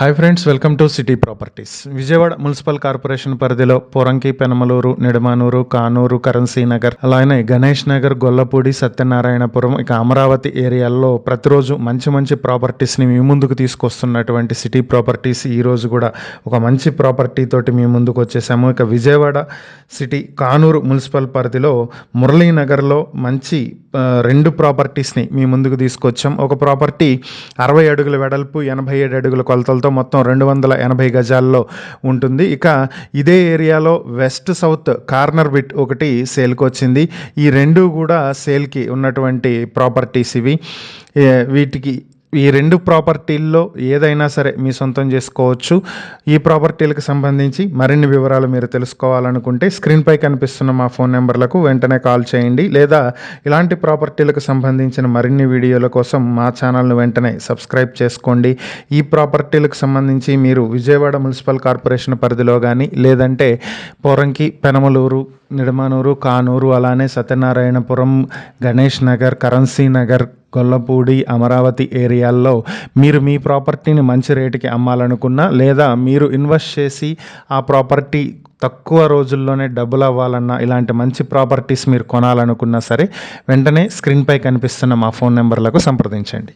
Hi friends welcome to city properties Vijayawada municipal corporation పరిధిలో Poranki Penamaluru Nidamanuru Kanuru currency Nagar అలానే గణేష్ నగర్ గొల్లపూడి సత్యనారాయణపురం ఇక అమరావతి ఏరియాల్లో ప్రతిరోజు మంచి మంచి ప్రాపర్టీస్ని మీ ముందుకు తీసుకొస్తున్నటువంటి సిటీ ప్రాపర్టీస్ ఈ రోజు కూడా ఒక మంచి ప్రాపర్టీ తోటి మీ ముందుకు వచ్చేసాము. ఇక విజయవాడ సిటీ కానూరు మున్సిపల్ పరిధిలో మురళీనగర్లో మంచి రెండు ప్రాపర్టీస్ని మీ ముందుకు తీసుకొచ్చాం. ఒక ప్రాపర్టీ అరవై అడుగుల వెడల్పు ఎనభై ఏడు అడుగుల కొలతలతో మొత్తం రెండు వందల ఎనభై గజాల్లో ఉంటుంది. ఇక ఇదే ఏరియాలో వెస్ట్ సౌత్ కార్నర్ బిట్ ఒకటి సేల్కి వచ్చింది ఈ రెండు కూడా సేల్కి ఉన్నటువంటి ప్రాపర్టీస్ ఇవి. వీటికి ఈ రెండు ప్రాపర్టీల్లో ఏదైనా సరే మీ సొంతం చేసుకోవచ్చు. ఈ ప్రాపర్టీలకు సంబంధించి మరిన్ని వివరాలు మీరు తెలుసుకోవాలనుకుంటే స్క్రీన్పై కనిపిస్తున్న మా ఫోన్ నెంబర్లకు వెంటనే కాల్ చేయండి. లేదా ఇలాంటి ప్రాపర్టీలకు సంబంధించిన మరిన్ని వీడియోల కోసం మా ఛానల్ను వెంటనే సబ్స్క్రైబ్ చేసుకోండి. ఈ ప్రాపర్టీలకు సంబంధించి మీరు విజయవాడ మున్సిపల్ కార్పొరేషన్ పరిధిలో కానీ లేదంటే పోరంకి పెనమలూరు నిడమానూరు కానూరు అలానే సత్యనారాయణపురం గణేష్ నగర్ కరెన్సీ నగర్ గొల్లపూడి అమరావతి ఏరియాల్లో మీరు మీ ప్రాపర్టీని మంచి రేటుకి అమ్మాలనుకున్నా లేదా మీరు ఇన్వెస్ట్ చేసి ఆ ప్రాపర్టీ తక్కువ రోజుల్లోనే డబ్బులు అవ్వాలన్నా ఇలాంటి మంచి ప్రాపర్టీస్ మీరు కొనాలనుకున్నా సరే వెంటనే స్క్రీన్పై కనిపిస్తున్న మా ఫోన్ నెంబర్లకు సంప్రదించండి.